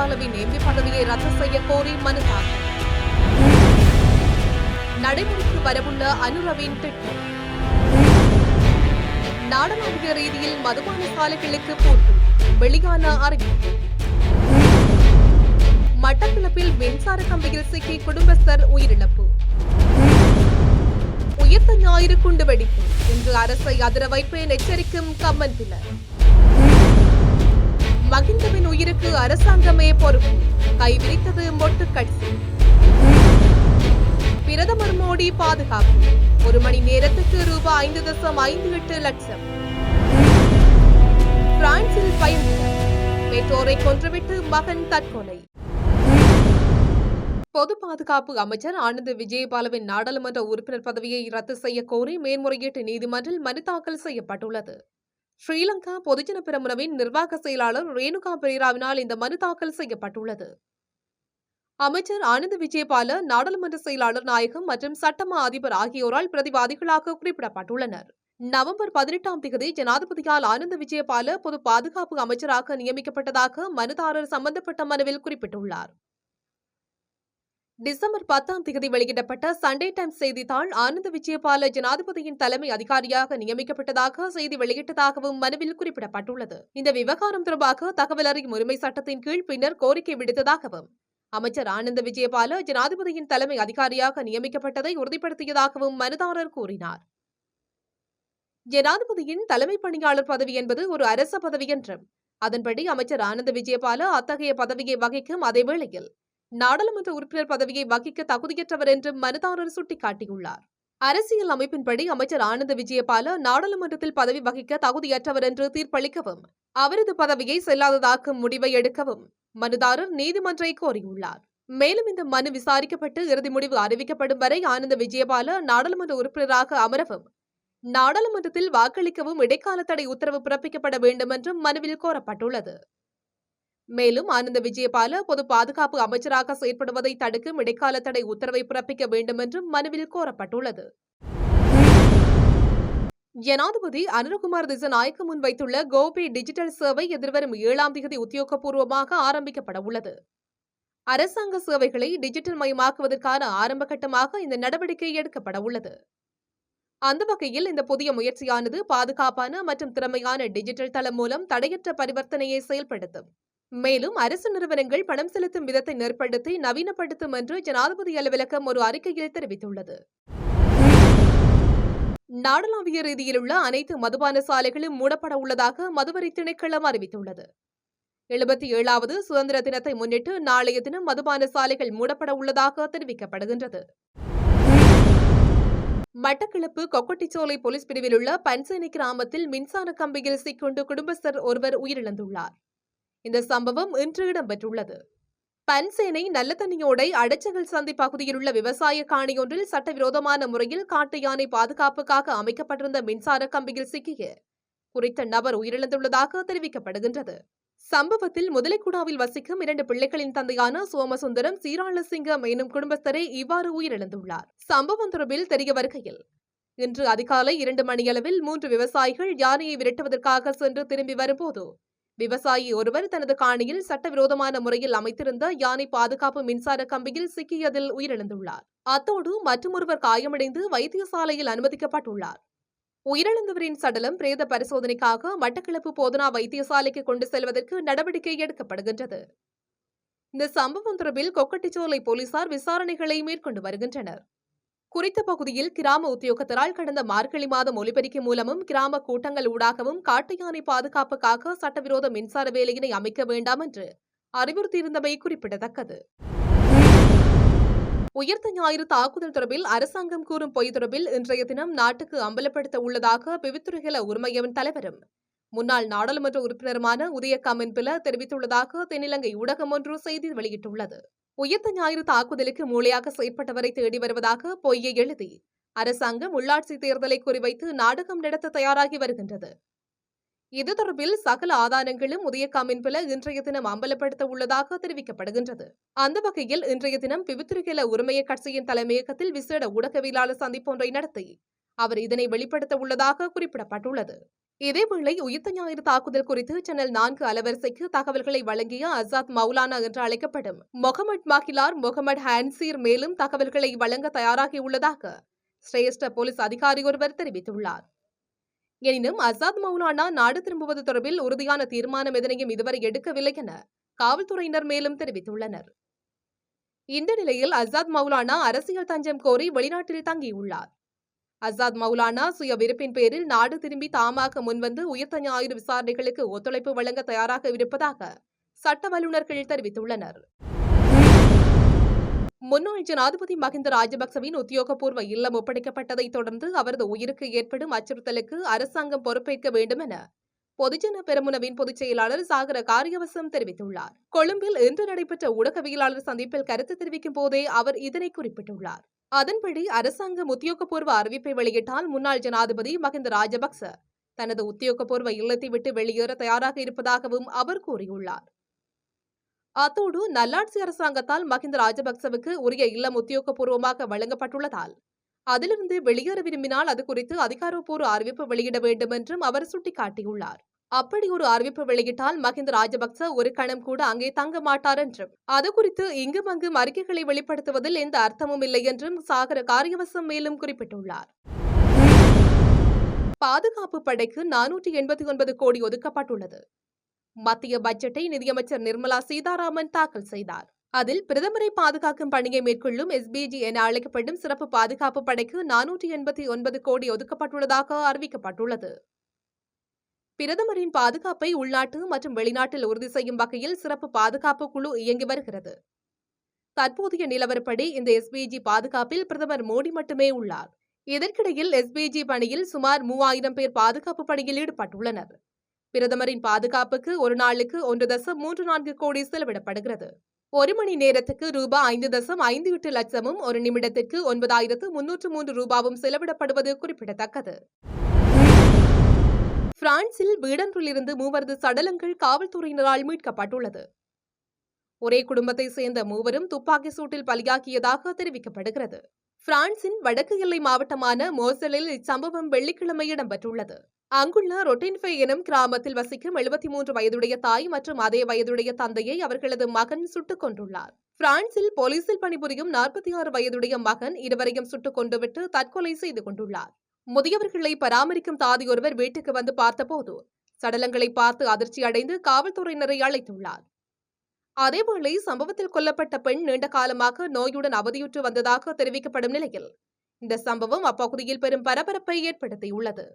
விஜயபாலவின் MP பதவியை ரத்து செய்ய கோரி மனு தாக்கல். நடைமுறைக்கு வரவுள்ள அனுரவின் திட்டம். நாடாளுமன்ற ரீதியில் மதுபான சாலைகளுக்கு பூட்டு. வெளியான அறிவிப்பு. மட்டக்களப்பில் மின்சார கம்பியில் சிக்கி குடும்பஸ்தர் உயிரிழப்பு. உயிர்த்த ஞாயிறு குண்டு வெடிப்பு. இன்று அரசை அதிர வைப்பேன் எச்சரிக்கும் கம்மன்பிலர் மகிந்தவின் உயிருக்கு அரசாங்கமே பொறுப்பு. கைவிரித்தது மொட்டு பிரதமர் மோடி பாதுகாப்பு. ஒரு மணி நேரத்துக்கு ரூபாய் ஐந்து தசம் ஐந்து எட்டு லட்சம். பிரான்சில் பெற்றோரை கொன்றுவிட்டு மகன் தற்கொலை. பொது பாதுகாப்பு அமைச்சர் ஆனந்த் விஜயபாலவின் நாடாளுமன்ற உறுப்பினர் பதவியை ரத்து செய்ய கோரி மேன்முறையீட்டு நீதிமன்றில் மனு தாக்கல் செய்யப்பட்டுள்ளது. ஸ்ரீலங்கா பொதுஜன பெரமுனவின் நிர்வாக செயலாளர் ரேணுகா பெரேராவினால் இந்த மனு தாக்கல் செய்யப்பட்டுள்ளது. அமைச்சர் ஆனந்த் விஜயபால நாடாளுமன்ற செயலாளர் நாயகம் மற்றும் சட்டமா அதிபர் ஆகியோரால் பிரதிவாதிகளாக குறிப்பிடப்பட்டுள்ளனர். நவம்பர் பதினெட்டாம் தேதி ஜனாதிபதியால் ஆனந்த் விஜயபால பொது பாதுகாப்பு அமைச்சராக நியமிக்கப்பட்டதாக மனுதாரர் சம்பந்தப்பட்ட மனுவில் குறிப்பிட்டுள்ளார். டிசம்பர் பத்தாம் தேதி வெளியிடப்பட்ட சண்டே டைம்ஸ் செய்தித்தாள் ஆனந்த விஜயபால ஜனாதிபதியின் தலைமை அதிகாரியாக நியமிக்கப்பட்டதாக செய்தி வெளியிட்டதாகவும் மனுவில் குறிப்பிடப்பட்டுள்ளது. இந்த விவகாரம் தொடர்பாக தகவல் அறியும் உரிமை சட்டத்தின் கீழ் பின்னர் கோரிக்கை விடுத்ததாகவும் அமைச்சர் ஆனந்த விஜயபால ஜனாதிபதியின் தலைமை அதிகாரியாக நியமிக்கப்பட்டதை உறுதிப்படுத்தியதாகவும் மனுதாரர் கூறினார். ஜனாதிபதியின் தலைமை பணியாளர் பதவி என்பது ஒரு அரச பதவி என்றும் அதன்படி அமைச்சர் ஆனந்த விஜயபால அத்தகைய பதவியை வகிக்கும் அதே வேளையில் நாடாளுமன்ற உறுப்பினர் பதவியை வகிக்க தகுதியற்றவர் என்று மனுதாரர் சுட்டிக்காட்டியுள்ளார். அரசியல் அமைப்பின்படி அமைச்சர் ஆனந்த விஜயபால நாடாளுமன்றத்தில் பதவி வகிக்க தகுதியற்றவர் என்று தீர்ப்பளிக்கவும் அவரது பதவியை செல்லாததாக்கும் முடிவை எடுக்கவும் மனுதாரர் நீதிமன்றை கோரியுள்ளார். மேலும் இந்த மனு விசாரிக்கப்பட்டு இறுதி முடிவு அறிவிக்கப்படும் வரை ஆனந்த விஜயபால நாடாளுமன்ற உறுப்பினராக அமரவும் நாடாளுமன்றத்தில் வாக்களிக்கவும் இடைக்கால தடை உத்தரவு பிறப்பிக்கப்பட வேண்டும் என்றும் மனுவில் கோரப்பட்டுள்ளது. மேலும் ஆனந்த விஜயபால பொது பாதுகாப்பு அமைச்சராக செயற்படுவதை தடுக்கும் இடைக்கால தடை உத்தரவை பிறப்பிக்க வேண்டும் என்றும் மனுவில் கோரப்பட்டுள்ளது. ஜனாதிபதி அனுரகுமார் திசநாயக்க முன்வைத்துள்ள கோபி டிஜிட்டல் சேவை எதிர்வரும் ஏழாம் தேதி உத்தியோகபூர்வமாக ஆரம்பிக்கப்பட உள்ளது அரசாங்க சேவைகளை டிஜிட்டல் மயமாக்குவதற்கான ஆரம்ப கட்டமாக இந்த நடவடிக்கை எடுக்கப்பட உள்ளது அந்த வகையில் இந்த புதிய முயற்சியானது பாதுகாப்பான மற்றும் திறமையான டிஜிட்டல் தளம் மூலம் தடையற்ற பரிவர்த்தனையை செயல்படுத்தும். மேலும் அரசு நிறுவனங்கள் பணம் செலுத்தும் விதத்தை நெற்படுத்தி நவீனப்படுத்தும் என்று ஜனாதிபதி அலுவலகம் ஒரு அறிக்கையில் தெரிவித்துள்ளது. நாடளாவிய ரீதியிலுள்ள அனைத்து மதுபான சாலைகளும் மூடப்பட உள்ளதாக மதுவரி திணைக்களம் அறிவித்துள்ளது. எழுபத்தி ஏழாவது சுதந்திர தினத்தை முன்னிட்டு நாளைய தினம் மதுபான சாலைகள் மூடப்பட உள்ளதாக தெரிவிக்கப்படுகின்றது. மட்டக்களப்பு கொக்கட்டிச்சோலை போலீஸ் பிரிவில் உள்ள பன்சேனி கிராமத்தில் மின்சார கம்பியில் சிக்கொண்டு குடும்பஸ்தர் ஒருவர் உயிரிழந்துள்ளார். இந்த சம்பவம் இன்று இடம்பெற்றுள்ளது. பன்சேனை நல்லதண்ணியோடை அடைச்சகல் சந்தை பகுதியில் உள்ள விவசாய காணியொன்றில் சட்டவிரோதமான முறையில் காட்டு யானை பாதுகாப்புக்காக அமைக்கப்பட்டிருந்த மின்சார கம்பியில் சிக்கிய குறித்த நபர் உயிரிழந்துள்ளதாக தெரிவிக்கப்படுகின்றது. சம்பவத்தில் முதலைக்குடாவில் வசிக்கும் இரண்டு பிள்ளைகளின் தந்தையான சோமசுந்தரம் சீராளசிங்கம் எனும் குடும்பஸ்தரே இவ்வாறு உயிரிழந்துள்ளார். சம்பவம் தொடர்பில் தெரிய வருகையில் இன்று அதிகாலை இரண்டு மணியளவில் மூன்று விவசாயிகள் யானையை விரட்டுவதற்காக சென்று திரும்பி வரும்போது விவசாயி ஒருவர் தனது காணியில் சட்டவிரோதமான முறையில் அமைத்திருந்த யானை பாதுகாப்பு மின்சார கம்பியில் சிக்கியதில் உயிரிழந்துள்ளார். அத்தோடு மற்றொருவர் காயமடைந்து வைத்தியசாலையில் அனுமதிக்கப்பட்டுள்ளார். உயிரிழந்தவரின் சடலம் பிரேத பரிசோதனைக்காக மட்டக்களப்பு போதனா வைத்தியசாலைக்கு கொண்டு செல்வதற்கு நடவடிக்கை எடுக்கப்படுகின்றது. இந்த சம்பவம் தொடர்பில் கொக்கட்டிச்சோலை போலீசார் விசாரணைகளை மேற்கொண்டு வருகின்றனர். குறித்த பகுதியில் கிராம உத்தியோகத்தரால் கடந்த மார்கழி மாதம் ஒலிபெருக்கி மூலமும் கிராம கூட்டங்கள் ஊடாகவும் காட்டு யானை பாதுகாப்புக்காக சட்டவிரோத மின்சார வேலையினை அமைக்க வேண்டாம் என்று அறிவுறுத்தியிருந்தமை குறிப்பிடத்தக்கது. உயர்த்த ஞாயிறு தாக்குதல் தொடர்பில் அரசாங்கம் கூறும் பொய் தொடர்பில் இன்றைய தினம் நாட்டுக்கு அம்பலப்படுத்த உள்ளதாக பிவித்துறைகள உரிமையவன் தலைவரும் முன்னாள் நாடாளுமன்ற உறுப்பினருமான உதய கமின்பில தெரிவித்துள்ளதாக தென்னிலங்கை ஊடகம் ஒன்று செய்தி வெளியிட்டுள்ளது. உயிர்த்த ஞாயிறு தாக்குதலுக்கு மூளையாக செயற்பட்டவரை தேடி வருவதாக பொய்யை எழுதி அரசாங்கம் உள்ளாட்சி தேர்தலை குறிவைத்து நாடகம் நடத்த தயாராகி வருகின்றது. இது தொடர்பில் சகல ஆதாரங்களும் உதயகாமின் பில இன்றைய தினம் அம்பலப்படுத்த உள்ளதாக தெரிவிக்கப்படுகின்றது. அந்த வகையில் இன்றைய தினம் பிவித்திரிகல உரிமைய கட்சியின் தலைமையகத்தில் விசேட ஊடகவியலாளர் சந்திப்பொன்றை நடத்தி அவர் இதனை வெளிப்படுத்த உள்ளதாக குறிப்பிடப்பட்டுள்ளது. இதேவேளை உயிர்த்த ஞாயிறு தாக்குதல் குறித்து சேனல் நான்கு அலவரிசைக்கு தகவல்களை வழங்கிய அசாத் மௌலானா என்று அழைக்கப்படும் மொஹமட் மாகிலார் மொஹமட் ஹான்சீர் மேலும் தகவல்களை வழங்க தயாராகியுள்ளதாக சிரேஷ்ட போலீஸ் அதிகாரி ஒருவர் தெரிவித்துள்ளார். எனினும் அசாத் மௌலானா நாடு திரும்புவது தொடர்பில் உறுதியான தீர்மானம் எதனையும் இதுவரை எடுக்கவில்லை என காவல்துறையினர் மேலும் தெரிவித்துள்ளனர். இந்த நிலையில் அசாத் மௌலானா அரசியல் தஞ்சம் கோரி வெளிநாட்டில் தங்கியுள்ளார். அசாத் மௌலானா சுய விருப்பின் பேரில் நாடு திரும்பி தாமாக முன்வந்து உயிர்த்த ஞாயிறு விசாரணைகளுக்கு ஒத்துழைப்பு வழங்க தயாராக இருப்பதாக சட்ட வல்லுநர்கள் தெரிவித்துள்ளனர். முன்னாள் ஜனாதிபதி மஹிந்த ராஜபக்சவின் உத்தியோகபூர்வ இல்லம் ஒப்படைக்கப்பட்டதைத் தொடர்ந்து அவரது உயிருக்கு ஏற்படும் அச்சுறுத்தலுக்கு அரசாங்கம் பொறுப்பேற்க வேண்டும் என பொதுஜன பெருமுனவின் பொதுச் செயலாளர் சாகர காரியவசம் தெரிவித்துள்ளார். கொழும்பில் இன்று நடைபெற்ற ஊடகவியலாளர் சந்திப்பில் கருத்து தெரிவிக்கும் போதே அவர் இதனை குறிப்பிட்டுள்ளார். அதன்படி அரசாங்கம் உத்தியோகபூர்வ அறிவிப்பை வெளியிட்டால் முன்னாள் ஜனாதிபதி மஹிந்த ராஜபக்ச தனது உத்தியோகபூர்வ இல்லத்தை விட்டு வெளியேற தயாராக இருப்பதாகவும் அவர் கூறியுள்ளார். அத்தோடு நல்லாட்சி அரசாங்கத்தால் மஹிந்த ராஜபக்சவுக்கு உரிய இல்லம் உத்தியோகபூர்வமாக வழங்கப்பட்டுள்ளதால் அதிலிருந்து வெளியேற விரும்பினால் அது குறித்து அதிகாரப்பூர்வ அறிவிப்பு வெளியிட வேண்டும் என்றும் அவர் சுட்டிக்காட்டியுள்ளார். அப்படி ஒரு அறிவிப்பு வெளியிட்டால் மஹிந்த ராஜபக்ச ஒரு கணம் கூட அங்கே தங்க மாட்டார் என்றும். அது குறித்து இங்கும் அங்கும் அறிக்கைகளை வெளிப்படுத்துவதில் எந்த அர்த்தமும் இல்லை என்றும் சாகர காரியவசம் மேலும் குறிப்பிட்டுள்ளார். பாதுகாப்பு படைக்கு நானூற்றி எண்பத்தி ஒன்பது கோடி ஒதுக்கப்பட்டுள்ளது. மத்திய பட்ஜெட்டை நிதியமைச்சர் நிர்மலா சீதாராமன் தாக்கல் செய்தார். அதில் பிரதமரை பாதுகாக்கும் பணியை மேற்கொள்ளும் எஸ்பிஜி என அழைக்கப்படும் சிறப்பு பாதுகாப்பு படைக்கு நானூற்றி எண்பத்தி ஒன்பது கோடி ஒதுக்கப்பட்டுள்ளதாக அறிவிக்கப்பட்டுள்ளது. பிரதமரின் பாதுகாப்பை உள்நாட்டு மற்றும் வெளிநாட்டில் உறுதி செய்யும் வகையில் சிறப்பு பாதுகாப்பு குழு இயங்கி வருகிறது. தற்போதைய நிலவரப்படி இந்த எஸ்பிஜி பாதுகாப்பில் பிரதமர் மோடி மட்டுமே உள்ளார். இதற்கிடையில் எஸ்பிஜி பணியில் சுமார் மூவாயிரம் பேர் பாதுகாப்பு பணியில் ஈடுபட்டுள்ளனர். பிரதமரின் பாதுகாப்புக்கு ஒரு நாளுக்கு ஒன்று தசம் மூன்று நான்கு கோடி செலவிடப்படுகிறது. ஒரு மணி நேரத்துக்கு ரூபாய் ஐந்து தசம் ஐந்து எட்டு லட்சமும் ஒரு நிமிடத்திற்கு ஒன்பதாயிரத்து முன்னூற்று மூன்று ரூபாவும் செலவிடப்படுவது குறிப்பிடத்தக்கது. பிரான்சில் வீடொன்றிலிருந்து மூவரது சடலங்கள் காவல்துறையினரால் மீட்கப்பட்டுள்ளது. ஒரே குடும்பத்தை சேர்ந்த மூவரும் துப்பாக்கி சூட்டில் பலியாகியதாக தெரிவிக்கப்படுகிறது. பிரான்சின் வடக்கு எல்லை மாவட்டமான மோசலில் இச்சம்பவம் வெள்ளிக்கிழமை இடம்பெற்றுள்ளது. அங்குள்ள ரொட்டின்ஃபே எனும் கிராமத்தில் வசிக்கும் எழுபத்தி மூன்று வயதுடைய தாய் மற்றும் அதே வயதுடைய தந்தையை அவர்களது மகன் சுட்டுக் கொண்டுள்ளார் பிரான்சில் போலீசில் பணிபுரியும் நாற்பத்தி ஆறு வயதுடைய மகன் இருவரையும் சுட்டுக் கொண்டுவிட்டு தற்கொலை செய்து கொண்டுள்ளார். முதியவர்களை பராமரிக்கும் தாதியொருவர் வீட்டுக்கு வந்து பார்த்தபோது சடலங்களை பார்த்து அதிர்ச்சி அடைந்து காவல்துறையினரை அழைத்துள்ளார். அதேவேளை சம்பவத்தில் கொல்லப்பட்ட பெண் நீண்ட காலமாக நோயுடன் அவதியுற்று வந்ததாக தெரிவிக்கப்படும் நிலையில் இந்த சம்பவம் அப்பகுதியில் பெரும் பரபரப்பை ஏற்படுத்தியுள்ளது.